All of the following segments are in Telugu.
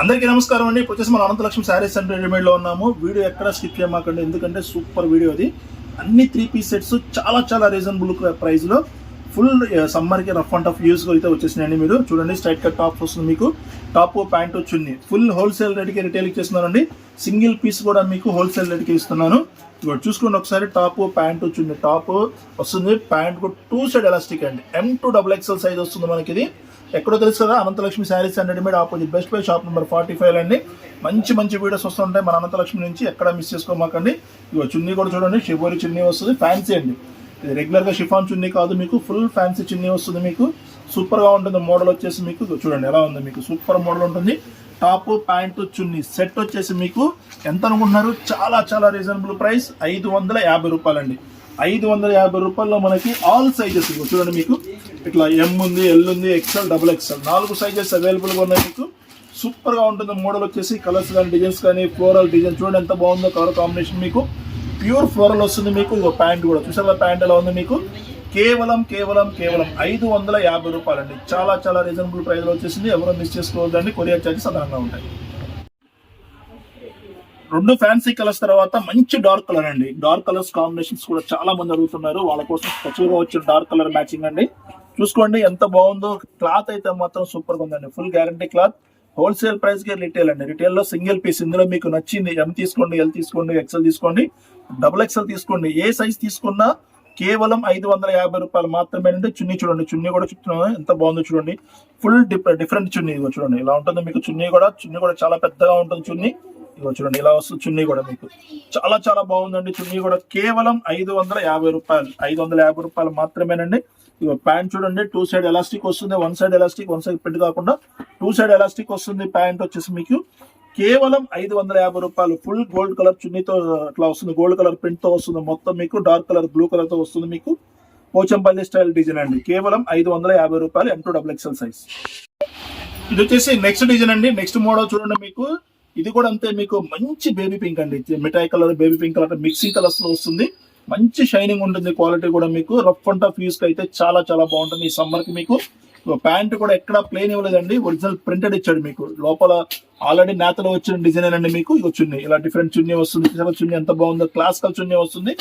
అందరికీ నమస్కారం అండి. ఇప్పుడు వచ్చేసి మనం అనంతలక్ష్మి శారీస్ అండ్ రెడీమేడ్లో ఉన్నాము. వీడియో ఎక్కడ స్కిప్ చేయమాకండి. ఎందుకంటే సూపర్ వీడియో అది. అన్ని త్రీ పీస్ సెట్స్ చాలా చాలా రీజనబుల్ ప్రైస్లో ఫుల్ సమ్మర్కి రఫ్ అండ్ టఫ్ యూస్గా అయితే వచ్చేసినాయండి మీరు. చూడండి స్ట్రైట్ కట్ టాప్ వస్తుంది మీకు. టాప్ ప్యాంట్ వచ్చింది ఫుల్ హోల్సేల్ రేట్కి రిటైల్ ఇచ్చేస్తున్నానండి సింగిల్ పీస్ కూడా మీకు హోల్సేల్ రేట్కి ఇస్తున్నాను. ఇప్పుడు చూసుకోండి ఒకసారి. టాప్ ప్యాంట్ వచ్చింది టాప్ వస్తుంది. ప్యాంట్ టూ సైడ్ ఎలాస్టిక్ అండి. M to double XL size వస్తుంది మనకి ఇది ఎక్కడో తెలుసు కదా Anantalakshmi sarees and readymade opposite Best Buy shop number forty five అండి మంచి మంచి వీడియోస్ వస్తుంటాయి. మన అనంతలక్ష్మి నుంచి ఎక్కడ మిస్ చేసుకోమాకండి. ఇగో చున్నీ కూడా చూడండి షిబోరి చున్నీ వస్తుంది. ఫ్యాన్సీ అండి. ఇది రెగ్యులర్గా షిఫాన్ చున్నీ కాదు మీకు ఫుల్ ఫ్యాన్సీ చున్నీ వస్తుంది మీకు. సూపర్గా ఉంటుంది. మోడల్ వచ్చేసి మీకు చూడండి ఎలా ఉంది మీకు. సూపర్ మోడల్ ఉంటుంది. Top pant chunni. సెట్ వచ్చేసి మీకు ఎంత అనుకుంటున్నారు? చాలా చాలా రీజనబుల్ ప్రైస్ ఐదు వందల యాభై రూపాయలండి. ఐదు వందల యాభై రూపాయల్లో మనకి ఆల్ సైజెస్ చూడండి మీకు. ఇట్లా ఎం ఉంది ఎల్ ఉంది ఎక్స్ఎల్ డబుల్ ఎక్స్ఎల్ నాలుగు సైజెస్ అవైలబుల్గా ఉన్నాయి మీకు. సూపర్గా ఉంటుంది మోడల్ వచ్చేసి కలర్స్ కానీ డిజైన్స్ కానీ ఫ్లోరల్ డిజైన్ చూడండి ఎంత బాగుందో కలర్ కాంబినేషన్ మీకు. ప్యూర్ ఫ్లోరల్ వస్తుంది మీకు. ప్యాంట్ కూడా. చూసారా ప్యాంట్ ఎలా ఉంది మీకు? కేవలం కేవలం కేవలం ఐదు వందల యాభై రూపాయలండి. చాలా చాలా రీజనబుల్ ప్రైస్లో వచ్చేసింది. ఎవరో మిస్ చేసుకోవద్దండి. కొరియర్ ఛార్జెస్ అదనంగా ఉంటాయి. రెండు ఫ్యాన్సీ కలర్స్ తర్వాత మంచి డార్క్ కలర్ అండి. డార్క్ కలర్స్ కాంబినేషన్స్ కూడా చాలా మంది అడుగుతున్నారు. వాళ్ళ కోసం స్పెషల్గా వచ్చిన డార్క్ కలర్ మ్యాచింగ్ అండి. చూసుకోండి ఎంత బాగుందో. క్లాత్ అయితే మాత్రం సూపర్గా ఉందండి. ఫుల్ గ్యారంటీ క్లాత్ హోల్సేల్ ప్రైస్కి రిటైల్ అండి. రిటైల్లో సింగిల్ పీస్ ఇందులో మీకు నచ్చింది ఎం తీసుకోండి ఎల్ తీసుకోండి ఎక్సెల్ తీసుకోండి. డబుల్ ఎక్సెల్ తీసుకోండి. ఏ సైజ్ తీసుకున్నా కేవలం ఐదు వందల యాభై రూపాయలు మాత్రమే అంటే చున్నీ చూడండి. చున్నీ కూడా చెప్తున్నాను ఎంత బాగుందో చూడండి. ఫుల్ డిఫరెంట్ చున్నీ చూడండి. ఇలా ఉంటుంది మీకు చున్నీ కూడా. చున్నీ కూడా చాలా పెద్దగా ఉంటుంది చున్నీ. ఇదిగో చూడండి ఇలా వస్తుంది చున్నీ కూడా మీకు. చాలా చాలా బాగుందండి చున్నీ కూడా. కేవలం ఐదు వందల యాభై రూపాయలు. ఐదు వందల యాభై రూపాయలు మాత్రమేనండి. ఇగో ప్యాంట్ చూడండి టూ సైడ్ ఎలాస్టిక్ వస్తుంది one side elastic one side పెట్టి కాకుండా టూ సైడ్ ఎలాస్టిక్ వస్తుంది ప్యాంట్ వచ్చేసి మీకు. కేవలం ఐదు వందల యాభై రూపాయలు. ఫుల్ గోల్డ్ కలర్ చున్నీతో అట్లా వస్తుంది. గోల్డ్ కలర్ ప్రింట్తో వస్తుంది మొత్తం మీకు. డార్క్ కలర్ బ్లూ కలర్తో వస్తుంది మీకు. పోచంపల్లి స్టైల్ డిజైన్ అండి. కేవలం ఐదు వందల యాభై రూపాయలు M to double XL size ఇది వచ్చేసి నెక్స్ట్ డిజైన్ అండి. నెక్స్ట్ మోడల్ చూడండి మీకు. ఇది కూడా అంతే మీకు మంచి బేబీ పింక్ అండి. మిఠాయి colour baby pink colour mixing కలర్స్లో వస్తుంది. మంచి షైనింగ్ ఉంటుంది క్వాలిటీ కూడా మీకు. రఫ్ అండ్ టఫ్ యూస్కి అయితే చాలా చాలా బాగుంటుంది ఈ సమ్మర్కి మీకు ప్యాంట్ కూడా ఎక్కడ ప్లేన్ ఇవ్వలేదండి. ఒరిజినల్ ప్రింటెడ్ ఇచ్చాడు మీకు. లోపల ఆల్రెడీ నేతలో వచ్చిన డిజైన్ అండి మీకు. ఇగో చున్నీ. ఇలా డిఫరెంట్ చున్నీ వస్తుంది. చున్నీ ఎంత బాగుందో క్లాసికల్ చున్నీ వస్తుంది.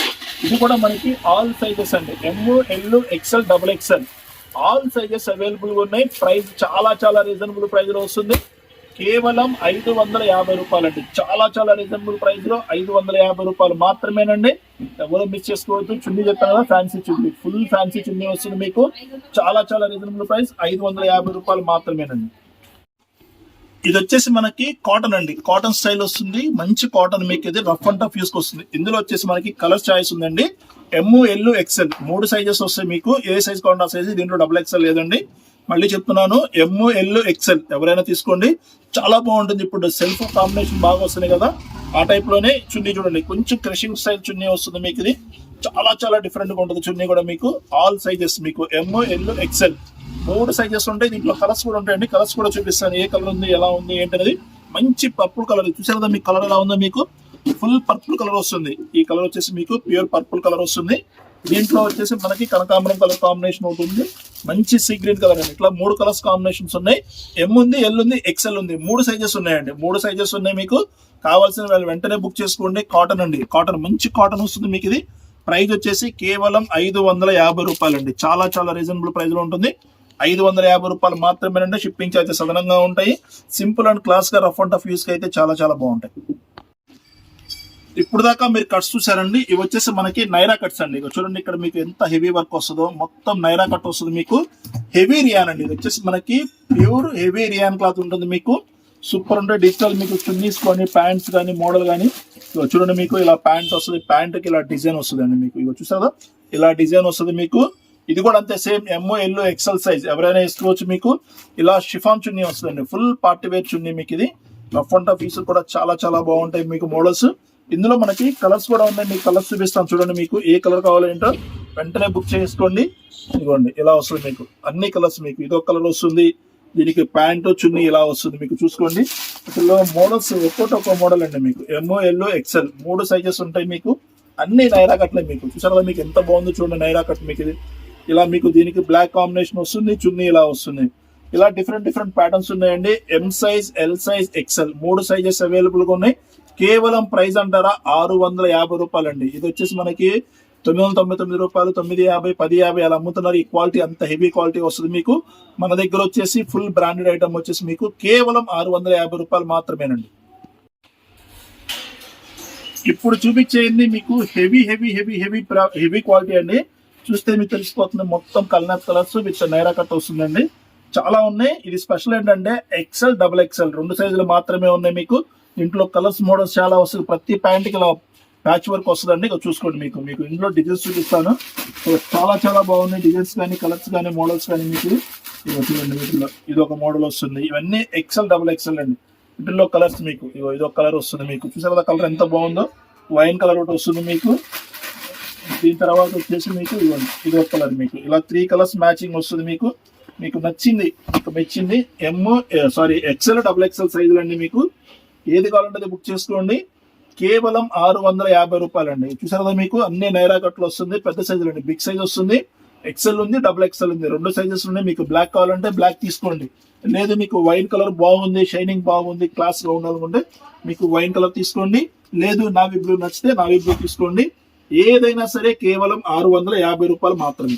ఇది కూడా మనకి ఆల్ సైజెస్ అండి. M L XL double XL all sizes అవైలబుల్గా ఉన్నాయి. ప్రైస్ చాలా చాలా రీజనబుల్ ప్రైస్లో వస్తుంది. కేవలం ఐదు వందల యాభై రూపాయలు అండి చాలా చాలా రీజనబుల్ ప్రైస్లో ఐదు వందల యాభై రూపాయలు మాత్రమేనండి. ఎవరు మిస్ చేసుకోవద్దు. చున్నీ చెప్పాను కదా fancy chunni. Full fancy chunni వస్తుంది మీకు. చాలా చాలా రీజనబుల్ ప్రైస్ ఐదు వందల యాభై రూపాయలు మాత్రమేనండి. ఇది వచ్చేసి మనకి కాటన్ అండి. కాటన్ స్టైల్ వస్తుంది. మంచి కాటన్ మీకు ఇది రఫ్ అండ్ టఫ్ యూస్ వస్తుంది. ఇందులో వచ్చేసి మనకి కలర్ చాయిస్ ఉందండి. ఎమ్ ఎల్ ఎక్స్ఎల్ మూడు సైజెస్ వస్తాయి మీకు. ఏ సైజ్ కావాలంటే ఆ సైజ్ దీంట్లో డబుల్ ఎక్స్ఎల్ లేదండి. మళ్ళీ చెప్తున్నాను ఎమ్ ఎల్ ఎక్స్ఎల్ ఎవరైనా తీసుకోండి. చాలా బాగుంటుంది ఇప్పుడు సెల్ఫ్ కాంబినేషన్ బాగా వస్తున్నాయి కదా. ఆ టైప్లోనే చున్నీ చూడండి. కొంచెం క్రషింగ్ స్టైల్ చున్నీ వస్తుంది మీకు ఇది. చాలా చాలా డిఫరెంట్గా ఉంటుంది చున్నీ కూడా మీకు. ఆల్ సైజెస్ మీకు ఎమ్ ఎల్ ఎక్స్ఎల్ మూడు సైజెస్ ఉంటాయి. దీంట్లో కలర్స్ కూడా ఉంటాయండి. కలర్స్ కూడా చూపిస్తాను. ఏ కలర్ ఉంది ఎలా ఉంది ఏంటనేది. మంచి పర్పుల్ కలర్ చూసారు కదా మీకు కలర్ ఎలా ఉందో మీకు. ఫుల్ పర్పుల్ కలర్ వస్తుంది. ఈ కలర్ వచ్చేసి మీకు ప్యూర్ పర్పుల్ కలర్ వస్తుంది. దీంట్లో వచ్చేసి మనకి కనకాంబరం కలర్ కాంబినేషన్ ఒకటి ఉంది. మంచి సీ గ్రీన్ కలర్ అండి. ఇట్లా మూడు కలర్స్ కాంబినేషన్స్ ఉన్నాయి. ఎం ఉంది ఎల్ ఉంది ఎక్సెల్ ఉంది. మూడు సైజెస్ ఉన్నాయండి. మూడు సైజెస్ ఉన్నాయి మీకు. కావాల్సిన వాళ్ళు వెంటనే బుక్ చేసుకోండి. కాటన్ అండి. కాటన్ మంచి కాటన్ వస్తుంది మీకు ఇది. ప్రైజ్ వచ్చేసి కేవలం ఐదు వందల యాభై రూపాయలు అండి చాలా చాలా రీజనబుల్ ప్రైజ్లో ఉంటుంది. ఐదు వందల యాభై రూపాయలు మాత్రమేనంటే షిప్పింగ్ ఛార్జెస్ అదనంగా ఉంటాయి. సింపుల్ అండ్ క్లాస్గా రఫ్ అండ్ టఫ్ యూస్కి అయితే చాలా చాలా బాగుంటాయి. ఇప్పుడు దాకా మీరు కట్స్ చూసారండి ఇవి వచ్చేసి మనకి నైరా కట్స్ అండి. ఇక చూడండి ఇక్కడ మీకు ఎంత హెవీ వర్క్ వస్తుందో. మొత్తం నైరా కట్ వస్తుంది మీకు. హెవీ రియాన్ అండి. ఇది వచ్చేసి మనకి ప్యూర్ హెవీ రియాన్ క్లాత్ ఉంటుంది మీకు. సూపర్ ఉంటే డిజిటల్ మీకు చున్నీస్ కానీ ప్యాంట్స్ కానీ మోడల్ కానీ. చూడండి మీకు ఇలా ప్యాంట్ వస్తుంది. ప్యాంట్కి ఇలా డిజైన్ వస్తుంది అండి మీకు. ఇగో చూసారా? ఇలా డిజైన్ వస్తుంది మీకు. ఇది కూడా అంతే same M L XL size ఎవరైనా వేసుకోవచ్చు మీకు. ఇలా షిఫాన్ చున్నీ వస్తుందండి. ఫుల్ పార్టీ వేర్ చున్నీ మీకు ఇది. రఫ్ అండ్ టఫ్ పీసులు కూడా చాలా చాలా బాగుంటాయి మీకు మోడల్స్ ఇందులో మనకి కలర్స్ కూడా ఉన్నాయి. మీకు కలర్స్ చూపిస్తాను చూడండి మీకు ఏ కలర్ కావాలంటే వెంటనే బుక్ చేసుకోండి. ఇదిగోండి ఇలా వస్తుంది మీకు. అన్ని కలర్స్ మీకు. ఇదో కలర్ వస్తుంది. దీనికి ప్యాంటు చున్నీ ఇలా వస్తుంది. మీకు చూసుకోండి. ఇందులో మోడల్స్ ఒక్కోటి ఒక్కో మోడల్ అండి మీకు. ఎంఓ ఎల్లో ఎక్సెల్ మూడు సైజెస్ ఉంటాయి మీకు. అన్ని నైరా కట్లే మీకు. చూసారా మీకు ఎంత బాగుందో చూడండి నైరా కట్ మీకు ఇది. ఇలా మీకు దీనికి బ్లాక్ కాంబినేషన్ వస్తుంది. చున్నీ ఇలా వస్తుంది. ఇలా డిఫరెంట్ డిఫరెంట్ ప్యాటర్న్స్ ఉన్నాయండి. M size L size XL మూడు సైజెస్ అవైలబుల్గా ఉన్నాయి. కేవలం ప్రైస్ అంటారా? ఆరు వందల యాభై రూపాయలు అండి ఇది వచ్చేసి మనకి తొమ్మిది వందల తొంభై తొమ్మిది రూపాయలు తొమ్మిది యాభై పది యాభై అలా అమ్ముతున్నారు. ఈ క్వాలిటీ అంత హెవీ క్వాలిటీ వస్తుంది మీకు. మన దగ్గర వచ్చేసి ఫుల్ బ్రాండెడ్ ఐటమ్ వచ్చేసి మీకు కేవలం ఆరు వందల యాభై రూపాయలు మాత్రమేనండి. ఇప్పుడు చూపించేది మీకు heavy heavy heavy heavy heavy quality అండి. చూస్తే మీకు తెలిసిపోతుంది మొత్తం కల్నాథ్ కలర్స్ విత్ నైరా కట్ వస్తుందండి. చాలా ఉన్నాయి. ఇది స్పెషల్ ఏంటంటే ఎక్సెల్ డబుల్ ఎక్సెల్ రెండు సైజులు మాత్రమే ఉన్నాయి మీకు. ఇంట్లో కలర్స్ మోడల్స్ చాలా వస్తుంది. ప్రతి ప్యాంట్కి ఇలా ప్యాచ్ వర్క్ వస్తుందండి. ఇక చూసుకోండి మీకు. మీకు ఇంట్లో డిజైన్స్ చూపిస్తాను. చాలా చాలా బాగున్నాయి డిజైన్స్ కానీ కలర్స్ కానీ మోడల్స్ కానీ మీకు. ఇగో చూడండి వీటిలో ఇది ఒక మోడల్ వస్తుంది. ఇవన్నీ ఎక్సెల్ డబుల్ ఎక్సెల్ అండి. వీటిల్లో కలర్స్ మీకు. ఇగో ఇది ఒక కలర్ వస్తుంది మీకు. చూసారు కదా కలర్ ఎంత బాగుందో? వైన్ కలర్ ఒకటి వస్తుంది మీకు. దీని తర్వాత వచ్చేసి మీకు ఇవ్వండి ఇది ఒక కలర్ మీకు. ఇలా త్రీ కలర్స్ మ్యాచింగ్ వస్తుంది మీకు. మీకు నచ్చింది. మీకు మెచ్చింది M sorry XL double XL సైజులు అండి మీకు. ఏది కావాలంటే అది బుక్ చేసుకోండి. కేవలం ఆరు వందల యాభై రూపాయలు అండి చూసారు మీకు? అన్ని నైరా కట్లు వస్తుంది పెద్ద సైజులు అండి బిగ్ సైజ్ వస్తుంది ఎక్సెల్ ఉంది డబుల్ ఎక్సెల్ ఉంది. రెండు సైజెస్ ఉన్నాయి. మీకు బ్లాక్ కావాలంటే బ్లాక్ తీసుకోండి. లేదు మీకు వైన్ కలర్ బాగుంది షైనింగ్ బాగుంది క్లాస్గా ఉండాలనుకుంటే మీకు వైన్ కలర్ తీసుకోండి. లేదు నావి బ్లూ నచ్చితే నావి బ్లూ తీసుకోండి. ఏదైనా సరే కేవలం ఆరు వందల యాభై రూపాయలు మాత్రమే.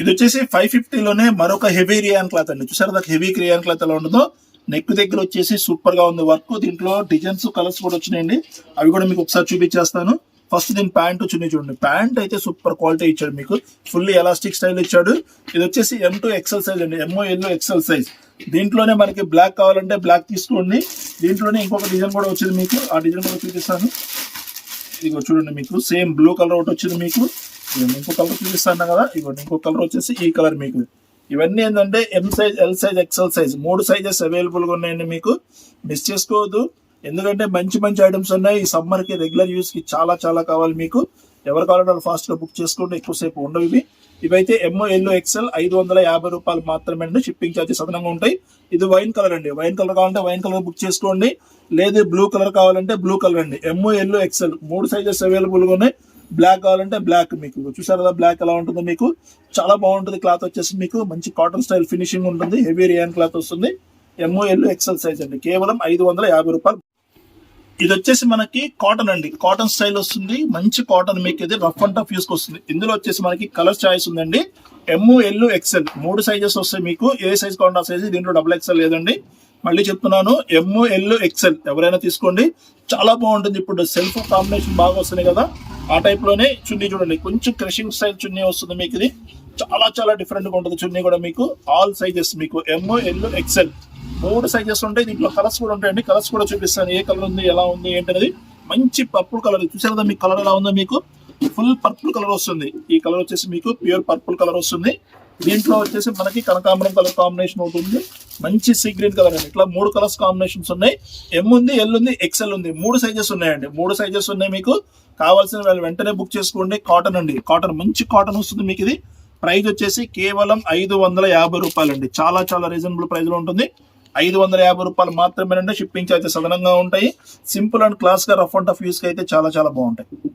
ఇది వచ్చేసి ఫైవ్ ఫిఫ్టీలోనే మరొక హెవీ రియాన్ క్లాత్ అండి. చూసారా హెవీ రియాన్ క్లాత్ ఎలా ఉండదో నెక్ దగ్గర వచ్చేసి సూపర్గా ఉంది వర్క్ దీంట్లో డిజైన్స్ కలర్స్ కూడా వచ్చినాయండి. అవి కూడా మీకు ఒకసారి చూపించేస్తాను. ఫస్ట్ దీని ప్యాంట్ వచ్చింది చూడండి. ప్యాంట్ అయితే సూపర్ క్వాలిటీ ఇచ్చాడు మీకు. ఫుల్ ఎలాస్టిక్ స్టైల్ ఇచ్చాడు. ఇది వచ్చేసి ఎం టూ ఎక్సెల్ సైజ్ అండి. ఎంఓ ఎల్లో ఎక్సెల్ సైజ్ దీంట్లోనే మనకి బ్లాక్ కావాలంటే బ్లాక్ తీసుకోండి. దీంట్లోనే ఇంకొక డిజైన్ కూడా వచ్చింది మీకు. ఆ డిజైన్ కూడా చూపిస్తాను. ఇదిగో చూడండి మీకు. సేమ్ బ్లూ కలర్ ఒకటి వచ్చింది మీకు. ఇదిగో ఇంకో కలర్ చూపిస్తాను కదా. ఇదిగోండి ఇంకో కలర్ వచ్చేసి ఈ కలర్ మీకు. ఇవన్నీ ఏంటంటే M size L size XL size మూడు సైజెస్ అవైలబుల్గా ఉన్నాయండి మీకు. మిస్ చేసుకోవద్దు. ఎందుకంటే మంచి మంచి ఐటమ్స్ ఉన్నాయి. ఈ సమ్మర్కి రెగ్యులర్ యూస్కి చాలా చాలా కావాలి మీకు. ఎవరు కావాలంటే వాళ్ళు బుక్ చేసుకోండి. ఎక్కువసేపు ఉండవు ఇవి. ఇవైతే ఎంఓ ఎల్లో ఎక్సెల్ ఐదు వందల యాభై రూపాయలు మాత్రమే అండి. షిప్పింగ్ ఛార్జెస్ అదనంగా ఉంటాయి. ఇది వైన్ కలర్ అండి. వైన్ కలర్ కావాలంటే వైన్ కలర్ బుక్ చేసుకోండి. లేదు బ్లూ కలర్ కావాలంటే బ్లూ కలర్ అండి. ఎంఓ ఎల్లో ఎక్సెల్ మూడు సైజెస్ అవైలబుల్గా ఉన్నాయి. బ్లాక్ కావాలంటే బ్లాక్ మీకు. చూసారా కదా బ్లాక్ ఎలా ఉంటుందో మీకు? చాలా బాగుంటుంది క్లాత్ వచ్చేసి మీకు. మంచి కాటన్ స్టైల్ ఫినిషింగ్ ఉంటుంది. హెవీ రియాన్ క్లాత్ వస్తుంది. ఎంఓఎల్ ఎక్సెల్ సైజ్ అండి. కేవలం ఐదు వందల యాభై రూపాయలు. ఇది వచ్చేసి మనకి కాటన్ అండి. కాటన్ స్టైల్ వస్తుంది. మంచి కాటన్ మీకు ఇది రఫ్ అండ్ టఫ్ యూస్కి వస్తుంది. ఇందులో వచ్చేసి మనకి కలర్ చాయిస్ ఉందండి. ఎమ్ము ఎల్లు ఎక్సెల్ మూడు సైజెస్ వస్తాయి మీకు. ఏ సైజ్ కావాలంటే ఆ సైజ్ దీంట్లో డబుల్ ఎక్సెల్ లేదండి. మళ్ళీ చెప్తున్నాను. ఎమ్ము ఎల్ ఎక్సెల్ ఎవరైనా తీసుకోండి. చాలా బాగుంటుంది. ఇప్పుడు సెల్ఫ్ కాంబినేషన్ బాగా వస్తున్నాయి కదా. ఆ టైప్లోనే చున్నీ చూడండి. కొంచెం క్రషింగ్ స్టైల్ చున్నీ వస్తుంది మీకు ఇది. చాలా చాలా డిఫరెంట్గా ఉంటుంది చున్నీ కూడా మీకు. ఆల్ సైజెస్ మీకు. ఎమ్ ఎల్ ఎక్సెల్ మూడు సైజెస్ ఉంటాయి. దీంట్లో కలర్స్ కూడా ఉంటాయండి. కలర్స్ కూడా చూపిస్తాను. ఏ కలర్ ఉంది ఎలా ఉంది ఏంటనేది. మంచి పర్పుల్ కలర్ చూసారు కదా మీకు కలర్ ఎలా ఉందో మీకు. ఫుల్ పర్పుల్ కలర్ వస్తుంది. ఈ కలర్ వచ్చేసి మీకు ప్యూర్ పర్పుల్ కలర్ వస్తుంది. దీంట్లో వచ్చేసి మనకి కనకాంబరం కలర్ కాంబినేషన్ ఉంటుంది మంచి సీ గ్రీన్ కలర్ అండి. ఇట్లా మూడు కలర్స్ కాంబినేషన్స్ ఉన్నాయి. ఎం ఉంది ఎల్ ఉంది ఎక్సెల్ ఉంది. మూడు సైజెస్ ఉన్నాయండి. మూడు సైజెస్ ఉన్నాయి మీకు. కావాల్సిన వాళ్ళు వెంటనే బుక్ చేసుకోండి. కాటన్ అండి. కాటన్ మంచి కాటన్ వస్తుంది మీకు ఇది. ప్రైజ్ వచ్చేసి కేవలం ఐదు వందల యాభై రూపాయలు అండి చాలా చాలా రీజనబుల్ ప్రైస్లో ఉంటుంది. ఐదు వందల యాభై రూపాయలు మాత్రమేనంటే షిప్పింగ్ ఛార్జెస్ అదనంగా ఉంటాయి. సింపుల్ అండ్ క్లాస్గా రఫ్ అండ్ టఫ్ యూస్కి అయితే చాలా చాలా బాగుంటాయి.